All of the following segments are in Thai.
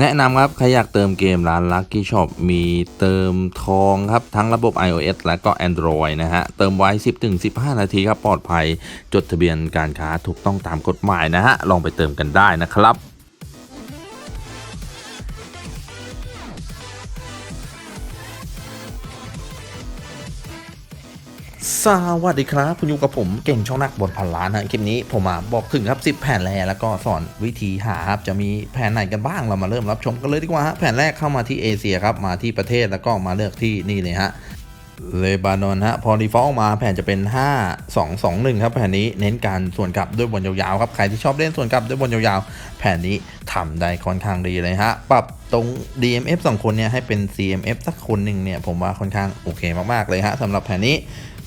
แนะนำครับ ใครอยากเติมเกมร้าน Lucky Shop มีเติมทองครับ ทั้งระบบ iOS และก็ Android นะฮะ เติมไว้ 10-15 นาทีครับ ปลอดภัย จดทะเบียนการค้าถูกต้องตามกฎหมายนะฮะ ลองไปเติมกันได้นะครับ สวัสดีครับ คุณอยู่กับผมเก่งช่องนักบนพันล้านนะคลิปนี้ผมมาบอกถึงครับ 10 แผนแรกแล้วก็สอนวิธีหาครับจะมีแผนไหนกันบ้างเรามาเริ่มรับชมกันเลยดีกว่าฮะแผนแรกเข้ามาที่เอเชียครับมาที่ประเทศแล้วก็มาเลือกที่นี่เลยฮะเลบานอนฮะพอดีฟอลมาแผนจะเป็น 5 2 2 1 ครับแผนนี้เน้นการส่วนกลับด้วยบอลยาวๆครับใครที่ชอบเล่นส่วนกลับด้วยบอลยาวๆ แผนนี้ทำได้ค่อนข้างดีเลยฮะปรับตรง DMF 2 คนเนี่ยให้เป็น CMF สักคนหนึ่งเนี่ยผมว่าค่อนข้างโอเคมากๆเลยฮะสำหรับแผนนี้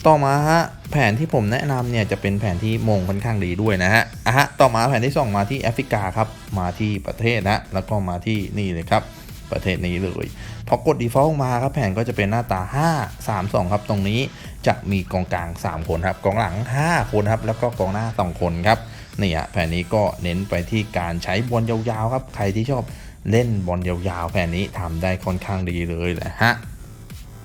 ต่อมาฮะแผนที่ผมแนะนำเนี่ยจะเป็นแผนที่มงค่อนข้างดีด้วยนะฮะอะฮะต่อมาแผนที่2มาที่แอฟริกาครับมาที่ประเทศนะแล้วก็มาที่นี่เลยครับประเทศนี้เลยพอกด default มาครับแผนก็จะเป็นหน้าตา 5 3 2 ครับ ตรงนี้จะมีกองกลาง 3 คนครับกองหลัง 5 คนครับ แล้วก็กองหน้า 2 คนครับนี่ฮะแผนนี้ก็เน้นไปที่การใช้บอลยาวๆครับ ใครที่ชอบเล่นบอลยาวๆ แผนนี้ทำได้ค่อนข้างดีเลยแหละฮะ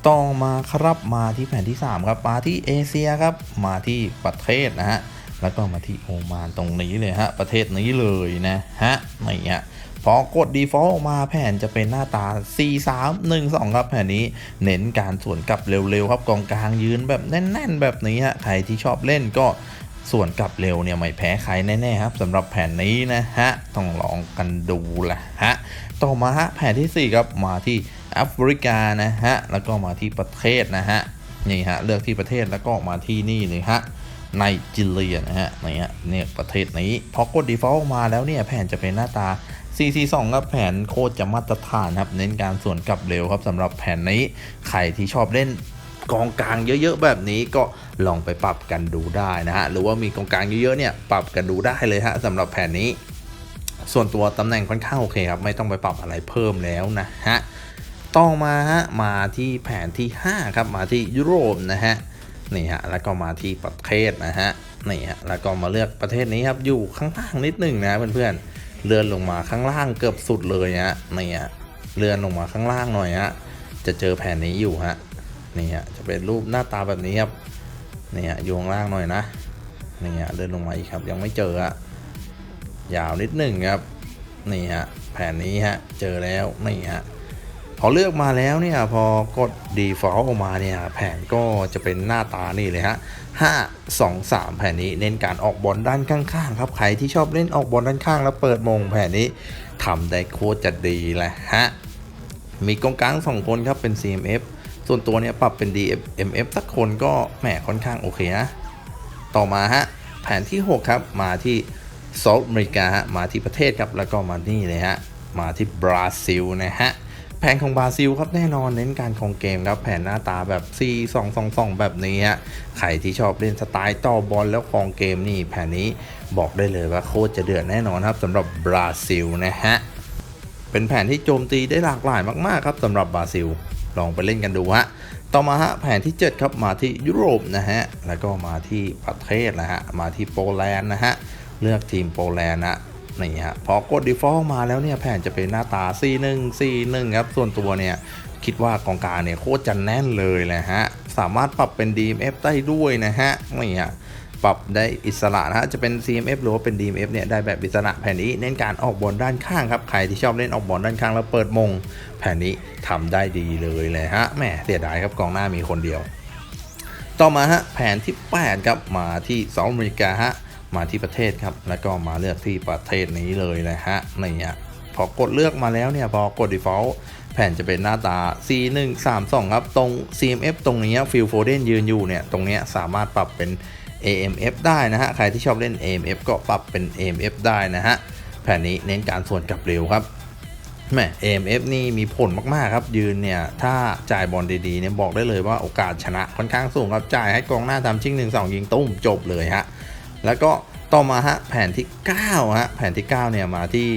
ต่อมาครับมาที่แผ่นที่ 3 ครับมาที่เอเชียครับมาที่ประเทศนะฮะแล้วก็มาที่โอมานตรงนี้เลยฮะประเทศนี้เลยนะฮะนี่ฮะพอกด default มาแผ่นจะเป็นหน้าตา 4 3 1 2 ครับแผ่นนี้เน้นการสวนกลับเร็วๆครับกองกลางยืนแบบแน่น ๆ แบบนี้ฮะใครที่ชอบเล่นก็ส่วนกลับเร็วเนี่ยไม่แพ้ใครแน่ๆครับสำหรับแผ่นนี้นะฮะต้องลองกันดูแหละฮะต่อมาฮะแผ่นทีสี่4 ครับมาที่ แอฟริกานะฮะ แล้วก็มาที่ประเทศนะฮะ นี่ฮะ เลือกที่ประเทศแล้วก็มาที่นี่เลยฮะไนจีเรียนะฮะนี่ฮะเนี่ยประเทศนี้ พอกด default มาแล้วเนี่ยแผนจะเป็นหน้าตา 442ครับแผนโคตรจะมาตรฐานครับ เน้นการส่วนกลับเร็วครับสำหรับแผนนี้ ใครที่ชอบเล่นกองกลางเยอะๆแบบนี้ก็ลองไปปรับกันดูได้นะฮะ หรือว่ามีกองกลางเยอะๆเนี่ยปรับกันดูได้เลยฮะสำหรับแผนนี้ ส่วนตัวตำแหน่งค่อนข้างโอเคครับ ไม่ต้องไปปรับอะไรเพิ่มแล้วนะฮะ ต่อมาฮะมาที่แผนที่ 5 ครับมาที่ยุโรปนะฮะนี่ฮะแล้วก็มาที่ประเทศนะฮะนี่ฮะแล้วก็มาเลือกประเทศนี้ครับอยู่ข้างล่างนิดหนึ่งนะเพื่อนๆเลื่อนลงมาข้างล่างเกือบสุดเลยฮะนี่ฮะเลื่อนลงมาข้างล่างหน่อยฮะจะเจอแผนนี้อยู่ฮะนี่ฮะจะเป็นรูปหน้าตาแบบนี้ครับนี่ฮะอยู่ข้างล่างหน่อยนะนี่ฮะเลื่อนลงมาอีกครับยังไม่เจอฮะยาวนิดหนึ่งครับนี่ฮะแผนนี้ฮะเจอแล้วนี่ฮะ อเลือกมาแล้วเนี่ยพอกด default ออกมาเนี่ยแผนก็จะเป็นหน้าตานี่เลยฮะ5 2 3 แผนนี้เน้นการออกบอลด้านข้างๆครับใครที่ชอบเล่นออกบอลด้านข้างแล้วเปิดมงแผนนี้ทำได้โคตรจะดีแหละฮะมีกองกลางสองคนครับเป็น CMF ส่วนตัวเนี่ยปรับเป็น DMF สักคนก็แหมค่อนข้างโอเคนะต่อมาฮะแผนที่ 6 ครับมาที่เซาท์อเมริกาฮะมาที่ประเทศครับแล้วก็มานี่เลยฮะมาที่บราซิลนะฮะ แผนของบราซิลครับแน่นอนเน้นการครองเกมครับแผนหน้าตาแบบ 4 2 2 2 แบบนี้ฮะใครที่ชอบเล่นสไตล์ต่อบอลแล้วครองเกมนี่แผนนี้บอกได้เลยว่าโคตรจะเดือดแน่นอนครับสำหรับบราซิลนะฮะเป็นแผนที่โจมตีได้หลากหลายมาก ๆ ครับสำหรับบราซิล ลองไปเล่นกันดูฮะต่อมาฮะแผนที่ 7 ครับมาที่ยุโรปนะฮะแล้วก็มาที่ประเทศนะฮะมาที่โปแลนด์นะฮะเลือกทีมโปแลนด์นะ นี่ฮะพอกด default มาแล้วเนี่ยแผนจะเป็นหน้าตา C1 C1 ครับส่วนตัวเนี่ยคิดว่ากองกลางเนี่ยโคตรจะแน่นเลยแหละฮะสามารถปรับเป็น DMF ได้ด้วยนะฮะนี่ฮะปรับได้อิสระนะฮะจะเป็น CMF หรือว่าเป็น DMF เนี่ยได้แบบอิสระแผ่นนี้เน้นการออกบอลด้านข้างครับใครที่ชอบเล่นออกบอลด้านข้างแล้วเปิดมง แผ่นนี้ทำได้ดีเลยเลยฮะแหมเสียดายครับกองหน้ามีคนเดียว ต่อมาฮะแผนที่ 8 ครับมาที่สหรัฐอเมริกาฮะ มาที่ประเทศครับ แล้วก็มาเลือกที่ประเทศนี้เลยนะฮะนี่ฮะพอกดเลือกมาแล้วเนี่ยพอกด default แผ่นจะเป็นหน้าตา C1 3 2ครับตรง CMF ตรงนี้ฟิลโฟเดนยืนอยู่เนี่ยตรงนี้สามารถปรับเป็น AMF ได้นะฮะ ใครที่ชอบเล่น AMF ก็ปรับเป็น AMF ได้นะฮะ แผ่นนี้เน้นการส่วนกลับเร็วครับแม่ AMF นี่มีผลมากๆครับ ยืนเนี่ย ถ้าจ่ายบอลดีๆเนี่ยบอกได้เลยว่าโอกาสชนะค่อนข้างสูงครับ จ่ายให้กองหน้าทำชิงหนึ่งสองยิงตุ้มจบเลยฮะ แล้วก็ต่อมาฮะแผ่นที่9ฮะแผ่นที่9เนี่ยมาที่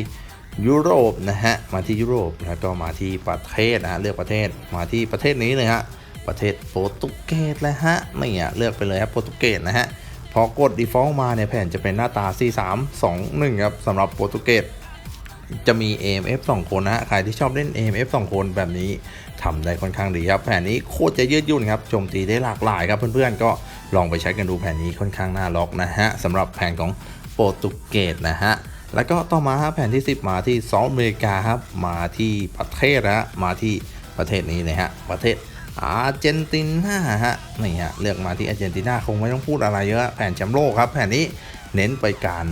ยุโรปนะฮะมาที่ยุโรปแล้วก็มาที่ประเทศนะะเลือกประเทศมาที่ประเทศนี้เลยฮะประเทศโปรตุเกสเลยฮะนี่อะเลือกไปเลยครับโปรตุเกสนะฮะพอกด default มาเนี่ยแผ่นจะเป็นหน้าตา 4 3 2 1 ครับสำหรับโปรตุเกสจะมี AMF 2 คนนะฮะใครที่ชอบเล่น AMF 2 คนแบบนี้ทำได้ค่อนข้างดีครับ แผ่นนี้โคตรจะยืดยุ่นครับโจมตีได้หลากหลายครับเพื่อนๆก็ ลองไปใช้กันดูแผนนี้ค่อนข้างน่าล็อกนะฮะสำหรับแผนของโปรตุเกสนะฮะแล้วก็ต่อมาฮะแผนที่ 10 มาที่ซอลอเมริกาครับมาที่ประเทศนะมาที่ประเทศนี้นะฮะประเทศอาร์เจนตินาฮะนี่ฮะเลือกมาที่อาร์เจนตินาคงไม่ต้องพูดอะไรเยอะแผนแชมป์โลกครับ แผนนี้เน้นไปการ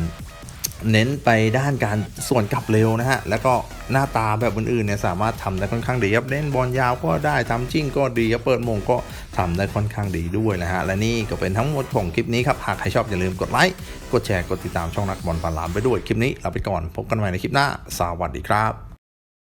เน้นไปด้านการส่วนกลับเร็วนะฮะ แล้วก็หน้าตาแบบอื่นๆเนี่ยสามารถทำได้ค่อนข้างดีครับเล่นบอลยาวก็ได้ทำจิ้งก็ดีครับเปิดมงก็ทำได้ค่อนข้างดีด้วยนะฮะ และนี่ก็เป็นทั้งหมดของคลิปนี้ครับ หากใครชอบอย่าลืมกดไลค์กดแชร์กดติดตามช่องนักบอลปลาลามไปด้วยคลิปนี้ลาไปก่อนพบกันใหม่ในคลิปหน้าสวัสดีครับ